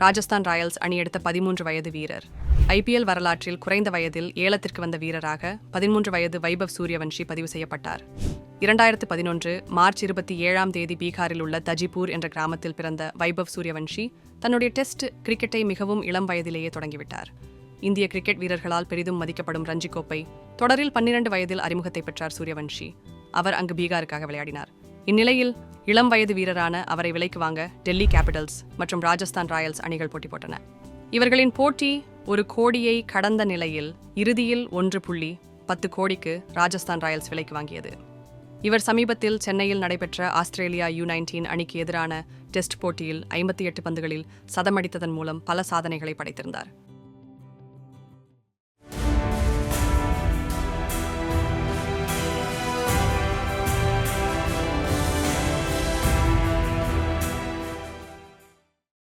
Rajasthan Royals அணி எடுத்த பதிமூன்று வயது வீரர். ஐபிஎல் வரலாற்றில் குறைந்த வயதில் ஏலத்திற்கு வந்த வீரராக பதிமூன்று வயது வைபவ் சூரியவன்ஷி பதிவு செய்யப்பட்டார். இரண்டாயிரத்து பதினொன்று மார்ச் இருபத்தி ஏழாம் தேதி பீகாரில் உள்ள தஜிபூர் என்ற கிராமத்தில் பிறந்த வைபவ் சூரியவன்ஷி தன்னுடைய டெஸ்ட் கிரிக்கெட்டை மிகவும் இளம் வயதிலேயே தொடங்கிவிட்டார். இந்திய கிரிக்கெட் வீரர்களால் பெரிதும் மதிக்கப்படும் ரஞ்சி கோப்பை தொடரில் பன்னிரண்டு வயதில் அறிமுகத்தை பெற்றார் சூரியவன்ஷி. அவர் அங்கு பீகாருக்காக விளையாடினார். இந்நிலையில் இளம் வயது வீரரான அவரை விலைக்கு வாங்க டெல்லி கேபிட்டல்ஸ் மற்றும் ராஜஸ்தான் ராயல்ஸ் அணிகள் போட்டி போட்டன. இவர்களின் போட்டி ஒரு கோடியை கடந்த நிலையில் இறுதியில் ஒன்று புள்ளி பத்து கோடிக்கு ராஜஸ்தான் ராயல்ஸ் விலைக்கு வாங்கியது. இவர் சமீபத்தில் சென்னையில் நடைபெற்ற ஆஸ்திரேலியா யூ நைன்டீன் அணிக்கு எதிரான டெஸ்ட் போட்டியில் ஐம்பத்தி எட்டு பந்துகளில் சதமடித்ததன் மூலம் பல சாதனைகளை படைத்திருந்தார்.